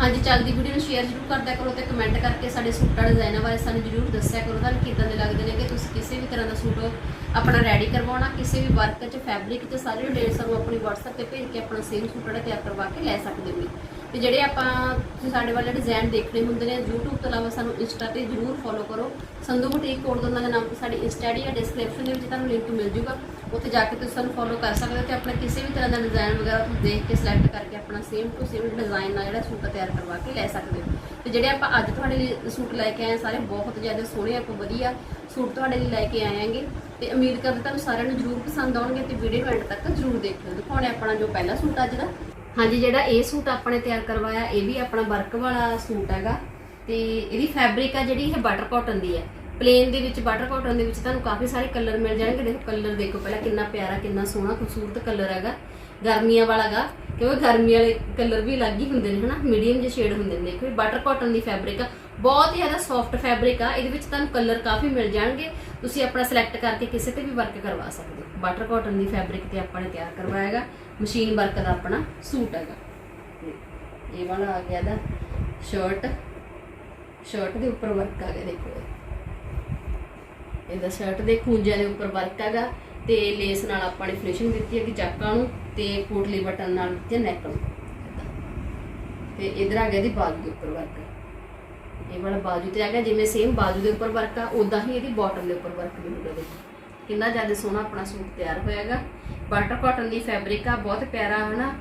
ਹਾਂਜੀ, ਚੱਲਦੀ ਵੀਡੀਓ ਨੂੰ ਸ਼ੇਅਰ ਜ਼ਰੂਰ ਕਰਦਿਆ ਕਰੋ ਤੇ ਕਮੈਂਟ ਕਰਕੇ ਸਾਡੇ ਸੂਟਾਂ ਡਿਜ਼ਾਈਨਾਂ ਬਾਰੇ ਸਾਨੂੰ ਜ਼ਰੂਰ ਦੱਸਿਆ ਕਰੋ। ਤੁਹਾਨੂੰ ਕਿੱਦਾਂ ਦੇ ਲੱਗਦੇ ਨੇ ਕਿ ਤੁਸੀਂ ਕਿਸੇ ਵੀ ਤਰ੍ਹਾਂ ਦਾ ਸੂਟ ਆਪਣਾ ਰੈਡੀ ਕਰਵਾਉਣਾ, ਕਿਸੇ ਵੀ ਵਰਕ 'ਚ ਫੈਬਰਿਕ 'ਚ, ਸਾਰੇ ਡਿਟੇਲ ਸਾਨੂੰ ਆਪਣੀ WhatsApp ਤੇ ਭੇਜ ਕੇ ਆਪਣਾ ਸੇਮ ਸੂਟ ਜਿਹੜਾ ਤਿਆਰ ਕਰਵਾ ਕੇ ਲੈ ਸਕਦੇ ਹੋ। ਤੇ ਜਿਹੜੇ ਆਪਾਂ ਤੁਸੀਂ ਸਾਡੇ ਵਾਲੇ ਡਿਜ਼ਾਈਨ ਦੇਖਣੇ ਹੁੰਦੇ ਨੇ, YouTube ਤੋਂ ਇਲਾਵਾ ਸਾਨੂੰ ਇੰਸਟਾ ਤੇ ਜ਼ਰੂਰ ਫੋਲੋ ਕਰੋ। ਸੰਧੂ ਬੁਟੀਕ ਕੋਡ ਦੋਨਾਂ ਦੇ ਨਾਮ ਸਾਡੀ ਇੰਸਟਾ ਆਈਡੀ ਹੈ ਡਿਸਕ੍ਰਿਪਸ਼ਨ ਦੇ ਵਿੱਚ ਤੁਹਾਨੂੰ ਲਿੰਕ ਮਿਲ ਜੂਗਾ। ਉੱਥੇ ਜਾ ਕੇ ਤੁਸੀਂ ਸਾਨੂੰ ਫੋਲੋ ਕਰ ਸਕਦੇ ਹੋ ਤੇ ਆਪਣਾ ਕਿਸੇ ਵੀ ਤਰ੍ਹਾਂ ਦਾ ਡਿਜ਼ਾਈਨ ਵਗੈਰਾ ਤੁਸੀਂ ਦੇਖ ਕੇ ਸਿਲੈਕਟ ਕਰਕੇ ਆਪਣਾ ਸੇਮ ਟੂ ਸੇਮ ਡਿਜ਼ਾਈਨ ਨਾਲ ਜਿਹੜਾ ਸੂਟ ਤਿਆਰ ਕਰਵਾ ਕੇ ਲੈ ਸਕਦੇ ਹੋ। ਤੇ ਜਿਹੜੇ ਆਪਾਂ ਅੱਜ ਤੁਹਾਡੇ ਲਈ ਸੂਟ ਲੈ ਕੇ ਆਏ ਸਾਰੇ ਬਹੁਤ ਜ਼ਿਆਦਾ ਸੋਹਣੇ ਆਪਾਂ ਵਧੀਆ ਸੂਟ ਤੁਹਾਡੇ ਲਈ ਲੈ ਕੇ ਆਏ ਆਂਗੇ ਤੇ ਉਮੀਦ ਕਰਦੇ ਤੁਹਾਨੂੰ ਸਾਰਿਆਂ ਨੂੰ ਜ਼ਰੂਰ ਪਸੰਦ ਆਉਣਗੇ ਤੇ ਵੀਡੀਓ ਐਂਡ ਤੱਕ ਜ਼ਰੂਰ ਦੇਖਿਓ। ਦਿਖਾਉਣੇ ਆਪਣਾ ਜੋ ਪਹਿਲਾ ਸੂਟ ਅੱਜ ਦਾ। ਹਾਂਜੀ, ਜਿਹੜਾ ਇਹ ਸੂਟ ਆਪਾਂ ਨੇ ਤਿਆਰ ਕਰਵਾਇਆ, ਇਹ ਵੀ ਆਪਣਾ ਵਰਕ ਵਾਲਾ ਸੂਟ ਹੈਗਾ। ਤੇ ਇਹਦੀ ਫੈਬਰਿਕ ਆ ਜਿਹੜੀ, ਇਹ ਬਟਰ ਕਾਟਨ ਦੀ ਹੈ। ਪਲੇਨ ਦੇ ਵਿੱਚ ਬਟਰ ਕਾਟਨ ਦੇ ਵਿੱਚ ਤੁਹਾਨੂੰ ਕਾਫੀ ਸਾਰੇ ਕਲਰ ਮਿਲ ਜਾਣਗੇ। ਦੇਖੋ ਕਲਰ ਦੇਖੋ ਪਹਿਲਾਂ ਕਿੰਨਾ ਪਿਆਰਾ, ਕਿੰਨਾ ਸੋਹਣਾ, ਖੂਬਸੂਰਤ ਕਲਰ ਹੈਗਾ। ਗਰਮੀਆਂ ਵਾਲਾ ਗਾ, ਕਿਉਂਕਿ ਗਰਮੀ ਵਾਲੇ ਕਲਰ ਵੀ ਅਲੱਗ ਹੀ ਹੁੰਦੇ ਨੇ ਹਨਾ ਮੀਡੀਅਮ ਜਿਹੇ ਸ਼ੇਡ ਹੁੰਦੇ ਨੇ। ਦੇਖੋ ਇਹ ਬਟਰ ਕਾਟਨ ਦੀ ਫੈਬਰਿਕ ਆ, ਬਹੁਤ ਹੀ ਜ਼ਿਆਦਾ ਸੌਫਟ ਫੈਬਰਿਕ ਆ, ਇਹਦੇ ਵਿੱਚ ਤੁਹਾਨੂੰ ਕਲਰ ਕਾਫੀ ਮਿਲ ਜਾਣਗੇ। ਤੁਸੀਂ ਆਪਣਾ ਸਿਲੈਕਟ ਕਰਕੇ ਕਿਸੇ ਤੇ ਵੀ ਵਰਕ ਕਰਵਾ ਸਕਦੇ ਹੋ। ਬਟਰ ਕਾਟਨ ਦੀ ਫੈਬਰਿਕ ਤੇ ਆਪਾਂ ਨੇ ਤਿਆਰ ਕਰਵਾਇਆ ਮਸ਼ੀਨ ਵਰਕ ਦਾ ਆਪਣਾ ਸੂਟ ਹੈਗਾ। ਇਹ ਵਾਲਾ ਆ ਗਿਆ ਦਾ ਸ਼ਰਟ ਸ਼ਰਟ ਦੇ ਉੱਪਰ ਵਰਕ ਆ ਗਿਆ, ਦੇਖੋ ਇਹਦਾ ਸ਼ਰਟ ਦੇ ਖੂੰਜਿਆਂ ਦੇ ਉੱਪਰ ਵਰਕ ਹੈਗਾ, ਤੇ ਲੇਸ ਨਾਲ ਆਪਾਂ ਨੇ ਫਿਨਿਸ਼ਿੰਗ ਦਿੱਤੀ ਹੈ ਕਿ ਚਾਕਾਂ ਨੂੰ। ਤੇ ਕੋਟਲੀ ਬਟਨ ਨਾਲ ਦਿੱਤੀ ਨੈਕ ਨੂੰ। ਤੇ ਇਧਰ ਆ ਗਿਆ ਦੀ ਬਾਜੂ ਦੇ ਉੱਪਰ ਵਰਕ ਇਹ ਵਾਲਾ ਬਾਜੂ ਤੇ ਆ ਗਿਆ ਜਿਵੇਂ ਸੇਮ ਬਾਜੂ ਦੇ ਉੱਪਰ ਵਰਕ ਆ ਉਦਾਂ ਹੀ ਇਹਦੀ ਬਾਟਮ ਦੇ ਉੱਪਰ ਵਰਕ ਵੀ ਹੋਊਗਾ ਦੇਖੋ। ਕਿੰਨਾ ਜ਼ਿਆਦਾ ਸੋਹਣਾ ਆਪਣਾ ਸੂਟ ਤਿਆਰ ਹੋਇਆਗਾ। ਬਟਰ ਕਾਟਨ ਦੀ ਫੈਬਰਿਕ ਆ, ਬਹੁਤ ਪਿਆਰਾ ਹਨਾ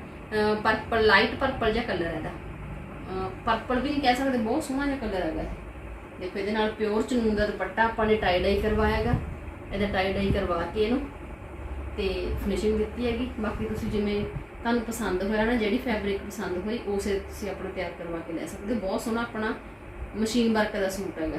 ਪਰਪਲ ਲਾਈਟ ਪਰਪਲ ਜਿਹਾ ਕਲਰ ਹੈਗਾ ਪਰਪਲ ਵੀ ਨਹੀਂ ਕਹਿ ਸਕਦੇ, ਬਹੁਤ ਸੋਹਣਾ ਜਿਹਾ ਕਲਰ ਹੈਗਾ ਇਹ। ਦੇਖੋ ਇਹਦੇ ਨਾਲ ਪਿਓਰ ਚਨੂਨ ਦਾ ਦੁਪੱਟਾ ਆਪਾਂ ਨੇ ਟਾਈ ਡਾਈ ਕਰਵਾਇਆਗਾ। ਇਹਦਾ ਟਾਈ ਡਾਈ ਕਰਵਾ ਕੇ ਇਹਨੂੰ ਤੇ ਫਿਨਿਸ਼ਿੰਗ ਦਿੱਤੀ ਹੈਗੀ। ਬਾਕੀ ਤੁਸੀਂ ਜਿਵੇਂ ਤੁਹਾਨੂੰ ਪਸੰਦ ਹੋਇਆ ਨਾ, ਜਿਹੜੀ ਫੈਬਰਿਕ ਪਸੰਦ ਹੋਈ, ਉਸੇ ਤੁਸੀਂ ਆਪਣਾ ਤਿਆਰ ਕਰਵਾ ਕੇ ਲੈ ਸਕਦੇ ਹੋ। ਬਹੁਤ ਸੋਹਣਾ ਆਪਣਾ ਮਸ਼ੀਨ ਵਰਕ ਦਾ ਸੂਟ ਹੈਗਾ।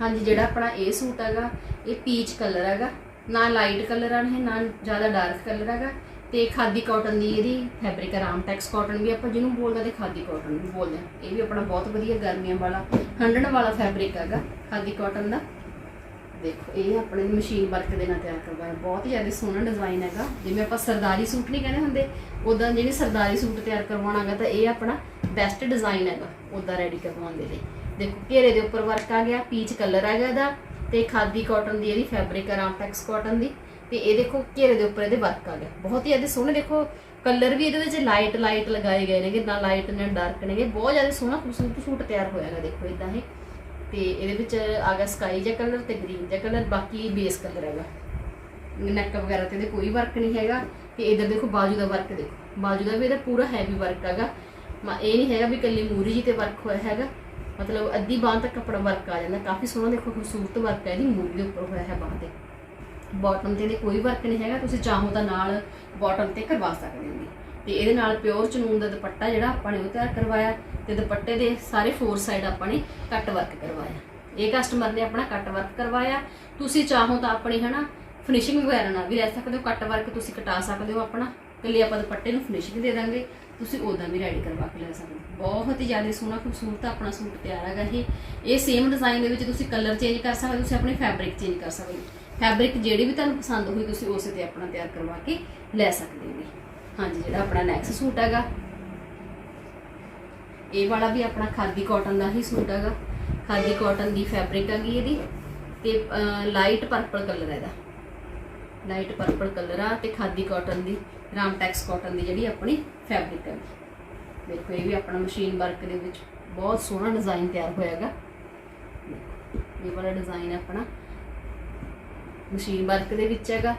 ਹਾਂਜੀ, ਜਿਹੜਾ ਆਪਣਾ ਇਹ ਸੂਟ ਹੈਗਾ, ਇਹ ਪੀਚ ਕਲਰ ਹੈਗਾ। ਨਾ ਲਾਈਟ ਕਲਰ ਆ ਇਹ, ਨਾ ਜ਼ਿਆਦਾ ਡਾਰਕ ਕਲਰ ਹੈਗਾ। ਤੇ ਖਾਦੀ ਕਾਟਨ ਦੀ ਇਹਦੀ ਫੈਬਰਿਕ ਆਰਾਮ ਟੈਕਸ ਕਾਟਨ ਵੀ ਆਪਾਂ ਜਿਹਨੂੰ ਬੋਲਦੇ ਤੇ ਖਾਦੀ ਕਾਟਨ ਵੀ ਬੋਲਦੇ ਆ ਇਹ ਵੀ ਆਪਣਾ ਬਹੁਤ ਵਧੀਆ ਗਰਮੀਆਂ ਵਾਲਾ, ਹੰਡਣ ਵਾਲਾ ਫੈਬਰਿਕ ਹੈਗਾ, ਖਾਦੀ ਕਾਟਨ ਦਾ। ਦੇਖੋ, ਇਹ ਆਪਣੇ ਮਸ਼ੀਨ ਵਰਕ ਦੇ ਨਾਲ ਤਿਆਰ ਕਰਵਾਇਆ। ਬਹੁਤ ਜ਼ਿਆਦਾ ਸੋਹਣਾ ਡਿਜ਼ਾਈਨ ਹੈਗਾ। ਜਿਵੇਂ ਆਪਾਂ ਸਰਦਾਰੀ ਸੂਟ ਨਹੀਂ ਕਹਿੰਦੇ ਹੁੰਦੇ ਉਦਾਂ ਜਿਹੜੀ ਸਰਦਾਰੀ ਸੂਟ ਤਿਆਰ ਕਰਵਾਉਣਾ ਹੈਗਾ ਤਾਂ ਇਹ ਆਪਣਾ ਬੈਸਟ ਡਿਜ਼ਾਈਨ ਹੈਗਾ ਉਦਾਂ ਰੈਡੀ ਕਰਵਾਉਣ ਦੇ ਲਈ। ਦੇਖੋ, ਘੇਰੇ ਦੇ ਉੱਪਰ ਵਰਕ ਆ ਗਿਆ ਪੀਚ ਕਲਰ ਹੈਗਾ ਇਹਦਾ, ਤੇ ਖਾਦੀ ਕਾਟਨ ਦੀ ਇਹਦੀ ਫੈਬਰਿਕ ਹੈ ਰਾਮਟੈਕਸ ਕਾਟਨ ਦੀ। ਤੇ ਇਹ ਦੇਖੋ, ਘੇਰੇ ਦੇ ਉੱਪਰ ਇਹਦੇ ਵਰਕ ਆ ਗਿਆ। ਬਹੁਤ ਹੀ ਜ਼ਿਆਦਾ ਸੋਹਣੇ, ਦੇਖੋ ਕਲਰ ਵੀ ਇਹਦੇ ਵਿੱਚ ਲਾਈਟ ਲਾਈਟ ਲਗਾਏ ਗਏ ਨੇਗੇ, ਨਾ ਲਾਈਟ ਨਾ ਡਾਰਕ ਨੇਗੇ। ਬਹੁਤ ਜ਼ਿਆਦਾ ਸੋਹਣਾ ਖੂਬਸੂਰਤ ਸੂਟ ਤਿਆਰ ਹੋਇਆ ਹੈਗਾ, ਦੇਖੋ ਇਦਾਂ ਇਹ ਤੇ ਇਹਦੇ ਵਿੱਚ ਆ ਗਿਆ ਸਕਾਈ ਜਿਹਾ ਕਲਰ ਤੇ ਗ੍ਰੀਨ ਜਿਹਾ ਕਲਰ ਬਾਕੀ ਬੇਸ ਕਲਰ ਹੈਗਾ। ਨੈਕ ਵਗੈਰਾ ਤੇ ਇਹਦੇ ਕੋਈ ਵਰਕ ਨਹੀਂ ਹੈਗਾ ਤੇ ਇਧਰ ਦੇਖੋ ਬਾਜੂ ਦਾ ਵਰਕ ਦੇਖੋ। ਬਾਜੂ ਦਾ ਵੀ ਇਹਦਾ ਪੂਰਾ ਹੈਵੀ ਵਰਕ ਹੈਗਾ। ਮਾ ਇਹ ਨਹੀਂ ਹੈਗਾ ਵੀ ਕੱਲੀ ਮੂਰੀ ਜੀ ਤੇ ਵਰਕ ਹੋਇਆ ਹੈਗਾ। ਮਤਲਬ ਅੱਧੀ ਬਾਂਹ ਤੱਕ ਕੱਪੜਾ ਵਰਕ ਆ ਜਾਂਦਾ। ਕਾਫੀ ਸੋਹਣਾ ਦੇਖੋ ਖੂਬਸੂਰਤ ਵਰਕ ਹੈ ਇਹਦੀ, ਮੂਰੀ ਦੇ ਉੱਪਰ ਹੋਇਆ ਹੈ ਬਾਂਹ ਤੇ। ਬਾਟਮ ਤੇ ਇਹਦੇ ਕੋਈ ਵਰਕ ਨਹੀਂ ਹੈਗਾ। ਤੁਸੀਂ ਚਾਹੋ ਤਾਂ ਨਾਲ ਬਾਟਮ ਤੇ ਕਰਵਾ ਸਕਦੇ ਹੋ। ਤੇ ਇਹਦੇ ਨਾਲ ਪਿਓਰ ਚਨੂਨ ਦਾ ਦੁਪੱਟਾ ਜਿਹੜਾ ਆਪਾਂ ਨੇ ਉਹ ਤਿਆਰ ਕਰਵਾਇਆ ਤੇ ਦੁਪੱਟੇ ਦੇ ਸਾਰੇ ਫੋਰ ਸਾਈਡ ਆਪਾਂ ਨੇ ਕੱਟ ਵਰਕ ਕਰਵਾਇਆ। ਇਹ ਕਸਟਮਰ ਨੇ ਆਪਣਾ ਕੱਟ ਵਰਕ ਕਰਵਾਇਆ। ਤੁਸੀਂ ਚਾਹੋ ਤਾਂ ਆਪਣੀ, ਹਨਾ ਫਿਨਿਸ਼ਿੰਗ ਵਗੈਰਾ ਨਾਲ ਵੀ ਲੈ ਸਕਦੇ ਹੋ। ਕੱਟ ਵਰਕ ਤੁਸੀਂ ਕਟਾ ਸਕਦੇ ਹੋ ਆਪਣਾ। ਕੱਲੀ ਆਪਾਂ ਦੁਪੱਟੇ ਨੂੰ ਫਿਨਿਸ਼ਿੰਗ ਦੇ ਦਾਂਗੇ। ਤੁਸੀਂ ਉਦਾਂ ਵੀ ਰੈਡੀ ਕਰਵਾ ਕੇ ਲੈ ਸਕਦੇ ਹੋ। ਬਹੁਤ ਹੀ ਜ਼ਿਆਦਾ ਸੋਹਣਾ, ਖੂਬਸੂਰਤ ਆਪਣਾ ਸੂਟ ਤਿਆਰ ਹੈਗਾ ਇਹ। ਇਹ ਸੇਮ ਡਿਜ਼ਾਈਨ ਦੇ ਵਿੱਚ ਤੁਸੀਂ ਕਲਰ ਚੇਂਜ ਕਰ ਸਕਦੇ ਹੋ, ਤੁਸੀਂ ਆਪਣੀ ਫੈਬਰਿਕ ਚੇਂਜ ਕਰ ਸਕਦੇ ਹੋ। ਫੈਬਰਿਕ ਜਿਹੜੀ ਵੀ ਤੁਹਾਨੂੰ ਪਸੰਦ ਹੋਈ, ਤੁਸੀਂ ਉਸੇ ਤੇ ਆਪਣਾ ਤਿਆਰ ਕਰਵਾ ਕੇ ਲੈ ਸਕਦੇ ਹੋ। ਹਾਂਜੀ, ਜਿਹੜਾ ਆਪਣਾ ਨੈਕਸਟ ਸੂਟ ਹੈਗਾ। ਇਹ ਵਾਲਾ ਵੀ ਆਪਣਾ ਖਾਦੀ ਕਾਟਨ ਦਾ ਹੀ ਸੂਟ ਹੈਗਾ। ਖਾਦੀ ਕਾਟਨ ਦੀ ਫੈਬਰਿਕ ਹੈਗੀ ਇਹਦੀ ਤੇ ਲਾਈਟ ਪਰਪਲ ਕਲਰ ਹੈ ਇਹਦਾ। ਲਾਈਟ ਪਰਪਲ ਕਲਰ ਆ ਤੇ ਖਾਦੀ ਕਾਟਨ ਦੀ ਰਾਮਟੈਕਸ ਕਾਟਨ ਦੀ ਜਿਹੜੀ ਆਪਣੀ ਫੈਬਰਿਕ ਹੈ ਦੇਖੋ, ਇਹ ਵੀ ਆਪਣਾ ਮਸ਼ੀਨ ਵਰਕ ਦੇ ਵਿੱਚ ਬਹੁਤ ਸੋਹਣਾ ਡਿਜ਼ਾਈਨ ਤਿਆਰ ਹੋਇਆ ਹੈਗਾ। ਇਹ ਵਾਲਾ ਡਿਜ਼ਾਈਨ ਆਪਣਾ ਮਸ਼ੀਨ ਵਰਕ ਦੇ ਵਿੱਚ ਹੈਗਾ।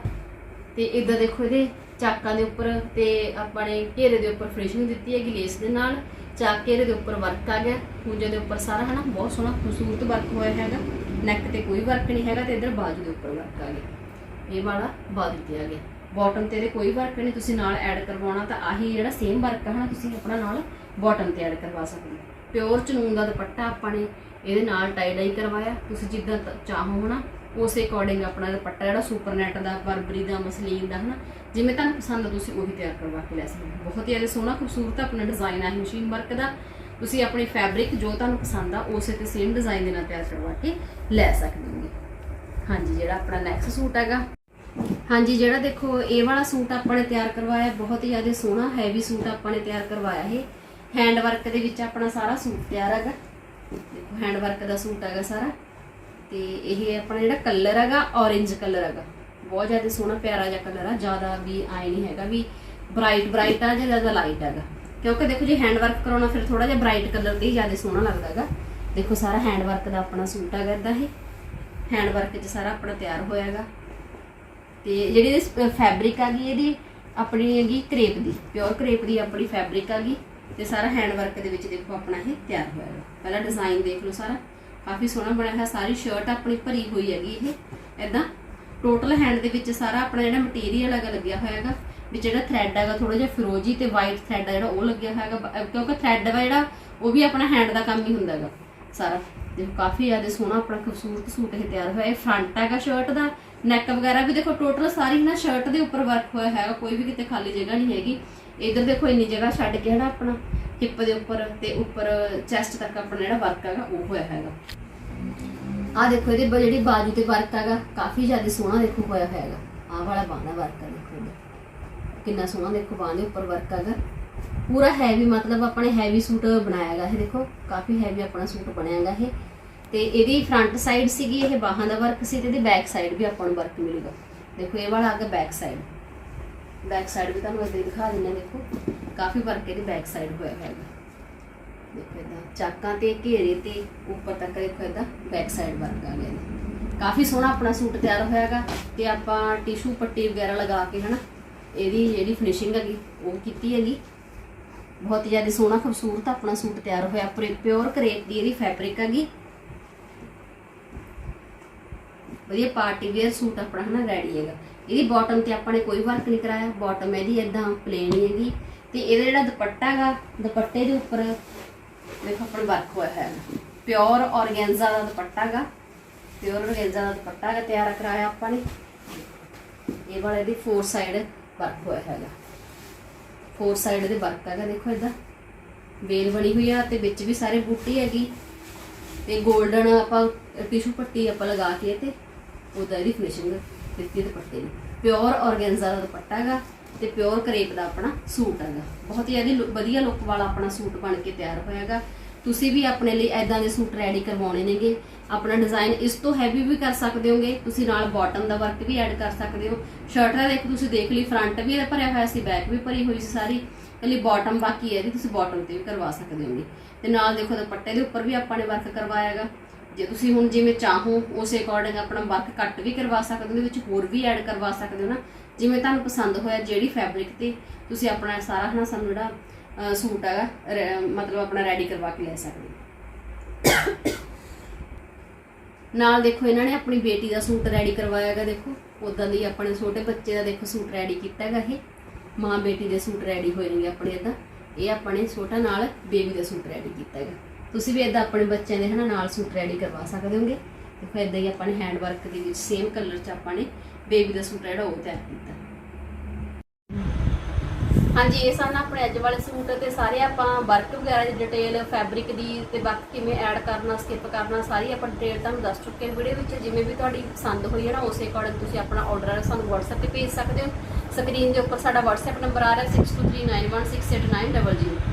ਤੇ ਇਦਾਂ ਦੇਖੋ ਇਹਦੇ ਚਾਕਾਂ ਦੇ ਉੱਪਰ ਤੇ ਆਪਾਂ ਨੇ ਘੇਰੇ ਦੇ ਉੱਪਰ ਫਿਨਿਸ਼ਿੰਗ ਦਿੱਤੀ ਹੈਗੀ ਲੇਸ ਦੇ ਨਾਲ। ਚਾਕ ਘੇਰੇ ਦੇ ਉੱਪਰ ਵਰਕ ਆ ਗਿਆ। ਖੂੰਜੇ ਦੇ ਉੱਪਰ ਸਾਰਾ ਹਨਾ, ਬਹੁਤ ਸੋਹਣਾ ਖੂਬਸੂਰਤ ਵਰਕ ਹੋਇਆ ਹੈਗਾ। ਨੈਕ ਤੇ ਕੋਈ ਵਰਕ ਨਹੀਂ ਹੈਗਾ ਤੇ ਇਧਰ ਬਾਜੂ ਦੇ ਉੱਪਰ ਵਰਕ ਆ ਗਿਆ। ਇਹ ਵਾਲਾ ਬਾਜੂ ਤੇ ਆ ਗਿਆ ਬਾਟਮ ਤੇ ਇਹਦੇ ਕੋਈ ਵਰਕ ਨਹੀਂ, ਤੁਸੀਂ ਨਾਲ ਐਡ ਕਰਵਾਉਣਾ ਤਾਂ ਆਹੀ ਜਿਹੜਾ ਸੇਮ ਵਰਕ ਹੈ ਨਾ ਤੁਸੀਂ ਆਪਣਾ ਨਾਲ ਬਾਟਮ ਤੇ ਐਡ ਕਰਵਾ ਸਕਦੇ ਹੋ। ਪਿਓਰ ਚਨੂਨ ਦਾ ਦੁਪੱਟਾ ਆਪਾਂ ਨੇ ਇਹਦੇ ਨਾਲ ਟਾਈ ਡਾਈ ਕਰਵਾਇਆ। ਤੁਸੀਂ ਜਿੱਦਾਂ ਤ- ਚਾਹੋ ਹਨਾ ਉਸੇ ਅਕੋਰਡਿੰਗ ਆਪਣਾ ਦੁਪੱਟਾ ਜਿਹੜਾ ਸੁਪਰ ਦਾ, ਬਰਬਰੀ ਦਾ, ਮਸਲੀਨ ਦਾ, ਹਨਾ? ਜਿਵੇਂ ਤੁਹਾਨੂੰ ਪਸੰਦ ਤੁਸੀਂ ਉਹੀ ਤਿਆਰ ਕਰਵਾ ਕੇ ਲੈ ਸਕਦੇ ਹੋ। ਬਹੁਤ ਹੀ ਜ਼ਿਆਦਾ ਸੋਹਣਾ ਖੂਬਸੂਰਤ ਆਪਣਾ ਡਿਜ਼ਾਈਨ ਆ ਮਸ਼ੀਨ ਵਰਕ ਦਾ। ਤੁਸੀਂ ਆਪਣੀ ਫੈਬਰਿਕ ਜੋ ਤੁਹਾਨੂੰ ਪਸੰਦ ਆ, ਉਸੇ ਤੇ ਸੇਮ ਡਿਜ਼ਾਈਨ ਦੇ ਨਾਲ ਤਿਆਰ ਕਰਵਾ ਕੇ ਲੈ ਸਕਦੇ ਹੋ। ਹਾਂਜੀ, ਜਿਹੜਾ ਆਪਣਾ ਨੈਕਸਟ ਸੂਟ ਹੈਗਾ। ਹਾਂਜੀ, ਜਿਹੜਾ ਦੇਖੋ, ਇਹ ਵਾਲਾ ਸੂਟ ਆਪਾਂ ਨੇ ਤਿਆਰ ਕਰਵਾਇਆ, ਬਹੁਤ ਹੀ ਜ਼ਿਆਦਾ ਸੋਹਣਾ ਹੈਵੀ ਸੂਟ ਆਪਾਂ ਨੇ ਤਿਆਰ ਕਰਵਾਇਆ ਇਹ। ਹੈਂਡ ਵਰਕ ਦੇ ਵਿੱਚ ਆਪਣਾ ਸਾਰਾ ਸੂਟ ਤਿਆਰ ਹੈਗਾ। ਦੇਖੋ ਹੈਂਡ ਵਰਕ ਦਾ ਸੂਟ ਹੈਗਾ ਸਾਰਾ। ਤੇ ਇਹ ਆਪਣਾ ਜਿਹੜਾ ਕਲਰ ਹੈਗਾ ਔਰੇਂਜ ਕਲਰ ਹੈਗਾ। ਬਹੁਤ ਜ਼ਿਆਦਾ ਸੋਹਣਾ, ਪਿਆਰਾ ਜਿਹਾ ਕਲਰ ਆ, ਜ਼ਿਆਦਾ ਵੀ ਆਏ ਨਹੀਂ ਹੈਗਾ ਵੀ ਬ੍ਰਾਈਟ ਬ੍ਰਾਈਟ ਆ ਜਾਂ ਜ਼ਿਆਦਾ ਲਾਈਟ ਹੈਗਾ। ਕਿਉਂਕਿ ਦੇਖੋ, ਜੇ ਹੈਂਡ ਵਰਕ ਕਰਾਉਣਾ, ਫਿਰ ਥੋੜਾ ਜਿਹਾ ਬ੍ਰਾਈਟ ਕਲਰ ਦੇ ਜ਼ਿਆਦਾ ਸੋਹਣਾ ਲੱਗਦਾ ਹੈਗਾ। ਦੇਖੋ, ਸਾਰਾ ਹੈਂਡ ਵਰਕ ਦਾ ਆਪਣਾ ਸੂਟ ਹੈਗਾ ਇਦਾਂ ਇਹ। ਹੈਂਡ ਵਰਕ 'ਚ ਸਾਰਾ ਆਪਣਾ ਤਿਆਰ ਹੋਇਆ ਹੈਗਾ। ਤੇ ਜਿਹੜੀ ਇਹਦੀ ਫੈਬਰਿਕ ਆ ਗਈ ਇਹਦੀ, ਆਪਣੀ ਹੈਗੀ ਕਰੇਪ ਦੀ ਪਿਓਰ ਕਰੇਪ ਦੀ ਆਪਣੀ ਫੈਬਰਿਕ ਆ ਗਈ। ਤੇ ਸਾਰਾ ਹੈਂਡ ਵਰਕ ਦੇ ਵਿੱਚ ਦੇਖੋ, ਆਪਣਾ ਇਹ ਤਿਆਰ ਹੋਇਆ ਹੈ ਪਹਿਲਾਂ ਡਿਜ਼ਾਈਨ ਦੇਖ ਲਓ ਸਾਰਾ। ਕਾਫੀ ਸੋਹਣਾ ਬਣਿਆ ਹੋਇਆ, ਸਾਰੀ ਸ਼ਰਟ ਆਪਣੀ ਭਰੀ ਹੋਈ ਹੈਗੀ ਇਹ। ਇਦਾਂ ਟੋਟਲ ਹੈਂਡ ਦੇ ਵਿੱਚ ਸਾਰਾ ਆਪਣਾ ਜਿਹੜਾ ਮਟੀਰੀਅਲ ਹੈਗਾ ਲੱਗਿਆ ਹੋਇਆ ਹੈਗਾ, ਵੀ ਜਿਹੜਾ ਥ੍ਰੈਡ ਹੈਗਾ ਥੋੜਾ ਜਿਹਾ ਫਿਰੋਜੀ ਤੇ ਵਾਈਟ ਥ੍ਰੈਡ ਜਿਹੜਾ ਉਹ ਲੱਗਿਆ ਹੋਇਆ ਹੈਗਾ ਕਿਉਂਕਿ ਥ੍ਰੈਡ ਵਾ ਜਿਹੜਾ ਉਹ ਵੀ ਆਪਣਾ ਹੈਂਡ ਦਾ ਕੰਮ ਹੀ ਹੁੰਦਾ ਹੈਗਾ ਸਾਰਾ। ਦੇਖੋ ਕਾਫੀ ਜ਼ਿਆਦਾ ਸੋਹਣਾ ਆਪਣਾ ਖੂਬਸੂਰਤ ਸੂਟ ਇਹ ਤਿਆਰ ਹੋਇਆ ਹੈ ਫਰੰਟ ਹੈਗਾ ਸ਼ਰਟ ਦਾ ਨੈਕ ਵਗੈਰਾ ਵੀ ਦੇਖੋ ਟੋਟਲ ਸਾਰੀ ਨਾ ਸ਼ਰਟ ਦੇ ਉੱਪਰ ਵਰਕ ਹੋਇਆ ਹੈਗਾ, ਕੋਈ ਵੀ ਕਿਤੇ ਖਾਲੀ ਜਗ੍ਹਾ ਨਹੀਂ ਹੈਗੀ। ਇਧਰ ਦੇਖੋ ਇੰਨੀ ਜਗ੍ਹਾ ਛੱਡ ਕੇ ਜਿਹੜਾ ਆਪਣਾ। ਹਿੱਪ ਦੇ ਉੱਪਰ ਤੇ ਉੱਪਰ ਚੈਸਟ ਤੱਕ ਆਪਣਾ ਜਿਹੜਾ ਵਰਕ ਹੈਗਾ, ਉਹ ਹੋਇਆ ਹੈਗਾ। ਆ ਦੇਖੋ, ਇਹਦੇ ਜਿਹੜੀ ਬਾਜੂ ਤੇ ਵਰਕ ਹੈਗਾ, ਕਾਫੀ ਜ਼ਿਆਦਾ ਸੋਹਣਾ ਦੇਖੋ ਹੋਇਆ ਹੈਗਾ। ਆਹ ਵਾਲਾ ਬਾਹਾਂ ਵਰਕ ਦੇਖੋ ਕਿੰਨਾ ਸੋਹਣਾ ਦੇਖੋ ਬਾਹਾਂ ਦੇ ਉੱਪਰ ਵਰਕ ਹੈਗਾ। ਪੂਰਾ ਹੈਵੀ ਮਤਲਬ ਆਪਣੇ ਹੈਵੀ ਸੂਟ ਬਣਾਇਆ ਹੈਗਾ ਇਹ ਦੇਖੋ। ਕਾਫੀ ਹੈਵੀ ਆਪਣਾ ਸੂਟ ਬਣਿਆ ਹੈਗਾ ਇਹ। ਤੇ ਇਹਦੀ ਫਰੰਟ ਸਾਈਡ ਸੀਗੀ, ਇਹ ਬਾਹਾਂ ਦਾ ਵਰਕ ਸੀ ਤੇ ਇਹਦੀ ਬੈਕ ਸਾਈਡ ਵੀ ਆਪਾਂ ਨੂੰ ਵਰਕ ਮਿਲੂਗਾ। ਦੇਖੋ, ਇਹ ਵਾਲਾ ਆ ਗਿਆ ਬੈਕ ਸਾਈਡ ਬੈਕ ਸਾਈਡ ਵੀ ਤੁਹਾਨੂੰ ਇੱਦਾਂ ਹੀ ਦਿਖਾ ਦਿੰਦੇ ਹਾਂ, ਦੇਖੋ। ਕਾਫੀ ਵਰਕ ਇਹਦੀ ਬੈਕ ਸਾਈਡ ਹੋਇਆ ਹੈਗਾ ਦੇਖੋ ਇਦਾਂ, ਚਾਕਾਂ ਤੇ, ਘੇਰੇ ਤੇ, ਉੱਪਰ ਤੱਕ ਦੇਖੋ ਇਦਾਂ ਬੈਕ ਸਾਈਡ ਵਰਕ ਆ ਗਿਆ ਇਹਦਾ। ਕਾਫੀ ਸੋਹਣਾ ਆਪਣਾ ਸੂਟ ਤਿਆਰ ਹੋਇਆਗਾ ਤੇ ਆਪਾਂ ਟਿਸ਼ੂ ਪੱਟੀ ਵਗੈਰਾ ਲਗਾ ਕੇ ਹਨਾ, ਇਹਦੀ ਜਿਹੜੀ ਫਿਨਿਸ਼ਿੰਗ ਹੈਗੀ, ਉਹ ਕੀਤੀ ਹੈਗੀ। ਬਹੁਤ ਹੀ ਜ਼ਿਆਦਾ ਸੋਹਣਾ, ਖੂਬਸੂਰਤ ਆਪਣਾ ਸੂਟ ਤਿਆਰ ਹੋਇਆ ਪਿਓਰ ਕਰੇਪ ਦੀ ਇਹਦੀ ਫੈਬਰਿਕ ਹੈਗੀ। ਵਧੀਆ ਪਾਰਟੀ ਵੇਅਰ ਸੂਟ ਆਪਣਾ ਹਨਾ ਰੈਡੀ ਹੈਗਾ। ਇਹਦੀ ਬਾਟਮ ਤੇ ਆਪਾਂ ਨੇ ਕੋਈ ਵਰਕ ਨਹੀਂ ਕਰਾਇਆ ਬਾਟਮ ਇਹਦੀ ਇਦਾਂ ਪਲੇਨ ਹੀ ਹੈਗੀ। ਤੇ ਇਹਦਾ ਜਿਹੜਾ ਦੁਪੱਟਾ ਹੈਗਾ, ਦੁਪੱਟੇ ਦੇ ਉੱਪਰ ਦੇਖੋ ਆਪਣਾ ਵਰਕ ਹੋਇਆ ਹੈ। ਪਿਓਰ ਔਰਗੈਂਜ਼ਾ ਦਾ ਦੁਪੱਟਾ ਹੈਗਾ। ਪਿਓਰ ਔਰਗੈਂਜ਼ਾ ਦਾ ਦੁਪੱਟਾ ਹੈਗਾ, ਤਿਆਰ ਕਰਾਇਆ ਆਪਾਂ ਨੇ। ਇਹ ਵਾਲਾ ਇਹਦੀ ਫੋਰ ਸਾਈਡ ਵਰਕ ਹੋਇਆ ਹੈਗਾ। ਫੋਰ ਸਾਈਡ ਦੇ ਵਰਕ ਹੈਗਾ, ਦੇਖੋ ਇਦਾਂ ਵੇਲ ਬਣੀ ਹੋਈ ਆ ਤੇ ਵਿੱਚ ਵੀ ਸਾਰੇ ਬੂਟੀ ਹੈਗੀ। ਤੇ 골ਡਨ ਆਪਾਂ ਟਿਸ਼ੂ ਪੱਟੀ ਆਪਾਂ ਲਗਾ ਕੇ ਤੇ ਉਹਦਾ ਇਹਦੀ ਫਿਨਿਸ਼ਿੰਗ ਦਿੱਤੀ ਦੁਪੱਟੇ ਨੂੰ ਪਿਓਰ ਔਰਗੈਂਜ਼ਾ ਦਾ ਦੁਪੱਟਾ ਹੈਗਾ ਤੇ ਪਿਓਰ ਕਰੇਪ ਦਾ ਆਪਣਾ ਸੂਟ ਹੈਗਾ। ਬਹੁਤ ਹੀ ਇਹਦੀ ਲੁ- ਵਧੀਆ ਲੁੱਕ ਵਾਲਾ ਆਪਣਾ ਸੂਟ ਬਣ ਕੇ ਤਿਆਰ ਹੋਇਆਗਾ ਤੁਸੀਂ ਵੀ ਆਪਣੇ ਲਈ ਐਦਾਂ ਦੇ ਸੂਟ ਰੈਡੀ ਕਰਵਾਉਣੇ ਨੇਗੇ। ਆਪਣਾ ਡਿਜ਼ਾਈਨ ਇਸ ਤੋਂ ਹੈਵੀ ਵੀ ਕਰ ਸਕਦੇ ਹੋਗੇ। ਤੁਸੀਂ ਨਾਲ ਬਾਟਮ ਦਾ ਵਰਕ ਵੀ ਐਡ ਕਰ ਸਕਦੇ ਹੋ। ਸ਼ਰਟ ਦਾ ਦੇਖ, ਤੁਸੀਂ ਦੇਖ ਲਈ ਫਰੰਟ ਵੀ ਇਹਦਾ ਭਰਿਆ ਹੋਇਆ ਸੀ ਬੈਕ ਵੀ ਭਰੀ ਹੋਈ ਸੀ ਸਾਰੀ। ਇਕੱਲੀ ਬਾਟਮ ਬਾਕੀ ਹੈ, ਇਹਦੀ ਤੁਸੀਂ ਬਾਟਮ ਤੇ ਵੀ ਕਰਵਾ ਸਕਦੇ ਹੋਗੇ। ਤੇ ਨਾਲ ਦੇਖੋ, ਦੁਪੱਟੇ ਦੇ ਉੱਪਰ ਵੀ ਆਪਾਂ ਨੇ ਵਰਕ ਕਰਵਾਇਆਗਾ ਜੇ ਤੁਸੀਂ ਹੁਣ ਜਿਵੇਂ ਚਾਹੋ, ਉਸੇ ਅਕੋਰਡਿੰਗ ਆਪਣਾ ਵਰਕ ਕੱਟ ਵੀ ਕਰਵਾ ਸਕਦੇ ਹੋ, ਉਹਦੇ ਵਿੱਚ ਹੋਰ ਵੀ ਐਡ ਕਰਵਾ ਸਕਦੇ ਹੋ ਨਾ। ਜਿਵੇਂ ਤੁਹਾਨੂੰ ਪਸੰਦ ਹੋਇਆ ਜਿਹੜੀ ਫੈਬਰਿਕ ਤੇ, ਤੁਸੀਂ ਆਪਣਾ ਸਾਰਾ ਹਨਾ ਸਾਨੂੰ ਜਿਹੜਾ ਸੂਟ ਹੈਗਾ ਮਤਲਬ ਆਪਣਾ ਰੈਡੀ ਕਰਵਾ ਕੇ ਲੈ ਸਕਦੇ ਹੋ। ਨਾਲ ਦੇਖੋ, ਇਹਨਾਂ ਨੇ ਆਪਣੀ ਬੇਟੀ ਦਾ ਸੂਟ ਰੈਡੀ ਕਰਵਾਇਆ ਹੈਗਾ, ਦੇਖੋ। ਉਦਾਂ ਦੀ ਆਪਣੇ ਛੋਟੇ ਬੱਚੇ ਦਾ ਦੇਖੋ ਸੂਟ ਰੈਡੀ ਕੀਤਾ ਹੈਗਾ ਇਹ। ਮਾਂ ਬੇਟੀ ਦੇ ਸੂਟ ਰੈਡੀ ਹੋਏ ਨੇ ਆਪਣੇ ਇਦਾਂ ਇਹ ਆਪਣੇ ਛੋਟਾ ਨਾਲ ਬੇਬੀ ਦਾ ਸੂਟ ਰੈਡੀ ਕੀਤਾ ਹੈਗਾ। ਤੁਸੀਂ ਵੀ ਇਦਾਂ ਆਪਣੇ ਬੱਚਿਆਂ ਦੇ ਹਨਾ ਨਾਲ ਸੂਟ ਰੈਡੀ ਕਰਵਾ ਸਕਦੇ ਹੋਗੇ। ਦੇਖੋ ਇਦਾਂ ਹੀ ਆਪਾਂ ਨੇ ਹੈਂਡ ਵਰਕ ਦੇ ਵਿੱਚ ਸੇਮ ਕਲਰ 'ਚ ਆਪਾਂ ਨੇ ਬੇਬੀ ਦਾ ਸੂਟ ਜਿਹੜਾ ਉਹ ਤਿਆਰ ਕੀਤਾ। ਹਾਂਜੀ, ਇਹ ਸਨ ਆਪਣੇ ਅੱਜ ਵਾਲੇ ਸੂਟ ਤੇ ਸਾਰੇ ਆਪਾਂ ਵਰਕ ਵਗੈਰਾ ਦੀ ਡਿਟੇਲ ਫੈਬਰਿਕ ਦੀ ਤੇ ਬਾਕੀ ਕਿਵੇਂ ਐਡ ਕਰਨਾ ਸਕਿਪ ਕਰਨਾ, ਸਾਰੀ ਆਪਾਂ ਡਿਟੇਲ ਤੁਹਾਨੂੰ ਦੱਸ ਚੁੱਕੇ ਹਾਂ ਵੀਡੀਓ ਵਿੱਚ। ਜਿਵੇਂ ਵੀ ਤੁਹਾਡੀ ਪਸੰਦ ਹੋਈ ਹੈ ਨਾ, ਉਸੇ ਅਕੋਰਡਿੰਗ ਤੁਸੀਂ ਆਪਣਾ ਆਰਡਰ ਸਾਨੂੰ WhatsApp ਤੇ ਭੇਜ ਸਕਦੇ ਹੋ। ਸਕਰੀਨ ਦੇ ਉੱਪਰ ਸਾਡਾ WhatsApp ਨੰਬਰ ਆ ਰਿਹਾ 6239168900